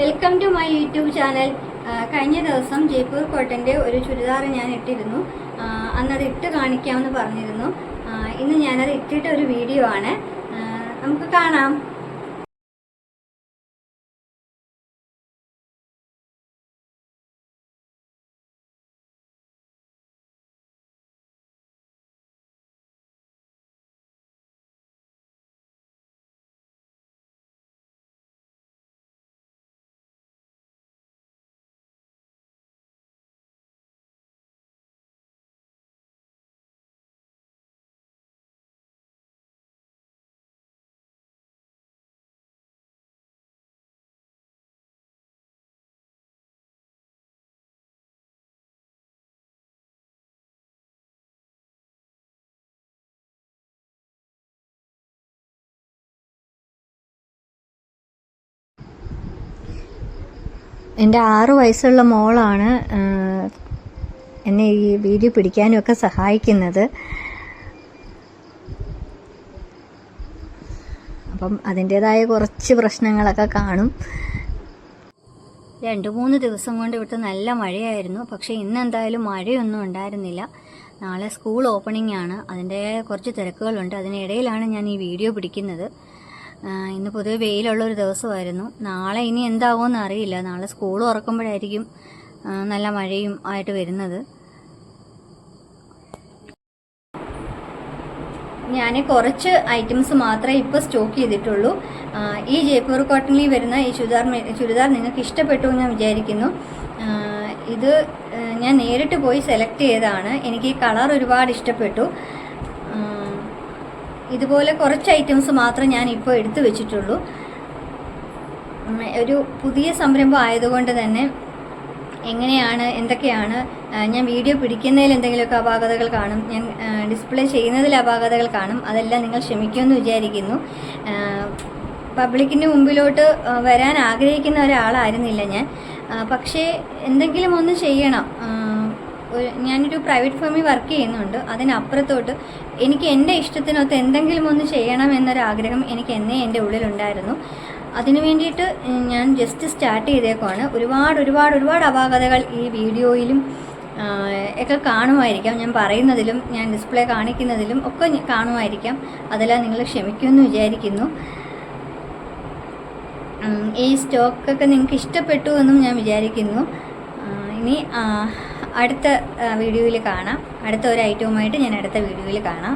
Welcome to my YouTube channel കഴിഞ്ഞ ദിവസം ജയ്പൂർ കോട്ടന്റെ ഒരു ചുരിദാർ ഞാൻ ഇട്ടിരുന്നു. അന്നത് ഇട്ട് കാണിക്കാമെന്ന് പറഞ്ഞിരുന്നു. ഇന്ന് ഞാനത് ഇട്ടിട്ട് ഒരു വീഡിയോ ആണ്. നമുക്ക് കാണാം. എന്റെ ആറു വയസ്സുള്ള മോളാണ് എന്നെ ഈ വീഡിയോ പിടിക്കാനും ഒക്കെ സഹായിക്കുന്നത്. അപ്പം അതിന്റെതായ കുറച്ച് പ്രശ്നങ്ങളൊക്കെ കാണും. രണ്ട് മൂന്ന് ദിവസം കൊണ്ട് ഇവിടുത്തെ നല്ല മഴയായിരുന്നു. പക്ഷേ ഇന്ന് എന്തായാലും മഴയൊന്നും ഉണ്ടായിരുന്നില്ല. നാളെ സ്കൂൾ ഓപ്പണിംഗ് ആണ്. അതിന്റെ കുറച്ച് തിരക്കുകളുണ്ട്. അതിനിടയിലാണ് ഞാൻ ഈ വീഡിയോ പിടിക്കുന്നത്. ഇന്ന് പൊതുവെ വെയിലുള്ള ഒരു ദിവസമായിരുന്നു. നാളെ ഇനി എന്താവുമെന്ന് അറിയില്ല. നാളെ സ്കൂൾ തുറക്കുമ്പോഴായിരിക്കും നല്ല മഴയും ആയിട്ട് വരുന്നത്. ഞാൻ കുറച്ച് ഐറ്റംസ് മാത്രമേ ഇപ്പോൾ സ്റ്റോക്ക് ചെയ്തിട്ടുള്ളൂ. ഈ ജയ്പൂർ കോട്ടണിൽ വരുന്ന ഈ ചുരിദാർ ചുരിദാർ നിങ്ങൾക്ക് ഇഷ്ടപ്പെട്ടു ഞാൻ വിചാരിക്കുന്നു. ഇത് ഞാൻ നേരിട്ട് പോയി സെലക്ട് ചെയ്തതാണ്. എനിക്ക് ഈ കളർ ഒരുപാട് ഇഷ്ടപ്പെട്ടു. ഇതുപോലെ കുറച്ച് ഐറ്റംസ് മാത്രം ഞാൻ ഇപ്പോൾ എടുത്തു വെച്ചിട്ടുള്ളൂ. ഒരു പുതിയ സംരംഭം ആയതുകൊണ്ട് തന്നെ എങ്ങനെയാണ് എന്തൊക്കെയാണ് ഞാൻ വീഡിയോ പിടിക്കുന്നതിൽ എന്തെങ്കിലുമൊക്കെ അപാകതകൾ കാണും ഞാൻ ഡിസ്പ്ലേ ചെയ്യുന്നതിൽ അപാകതകൾ കാണും അതെല്ലാം നിങ്ങൾ ക്ഷമിക്കുമെന്ന് വിചാരിക്കുന്നു. പബ്ലിക്കിന്റെ മുമ്പിലോട്ട് വരാൻ ആഗ്രഹിക്കുന്ന ഒരാളായിരുന്നില്ല ഞാൻ. പക്ഷേ എന്തെങ്കിലും ഒന്ന് ചെയ്യണം. ഞാനൊരു പ്രൈവറ്റ് ഫേമിൽ വർക്ക് ചെയ്യുന്നുണ്ട്. അതിനപ്പുറത്തോട്ട് എനിക്ക് എന്റെ ഇഷ്ടത്തിനൊത്ത് എന്തെങ്കിലും ഒന്ന് ചെയ്യണം എന്നൊരാഗ്രഹം എനിക്ക് എന്നേ എന്റെ ഉള്ളിലുണ്ടായിരുന്നു. അതിനു വേണ്ടിയിട്ട് ഞാൻ ജസ്റ്റ് സ്റ്റാർട്ട് ചെയ്തേക്കുവാണ്. ഒരുപാട് ഒരുപാട് ഒരുപാട് അപാകതകൾ ഈ വീഡിയോയിലും ഒക്കെ കാണുമായിരിക്കാം. ഞാൻ പറയുന്നതിലും ഞാൻ ഡിസ്പ്ലേ കാണിക്കുന്നതിലും ഒക്കെ കാണുമായിരിക്കാം. അതെല്ലാം നിങ്ങൾ ക്ഷമിക്കുമെന്ന് വിചാരിക്കുന്നു. ഈ സ്റ്റോക്കൊക്കെ നിങ്ങൾക്ക് ഇഷ്ടപ്പെട്ടു എന്നും ഞാൻ വിചാരിക്കുന്നു. ഇനി അടുത്ത വീഡിയോയിൽ കാണാം. അടുത്ത ഒരു ഐറ്റവുമായിട്ട് ഞാൻ അടുത്ത വീഡിയോയിൽ കാണാം.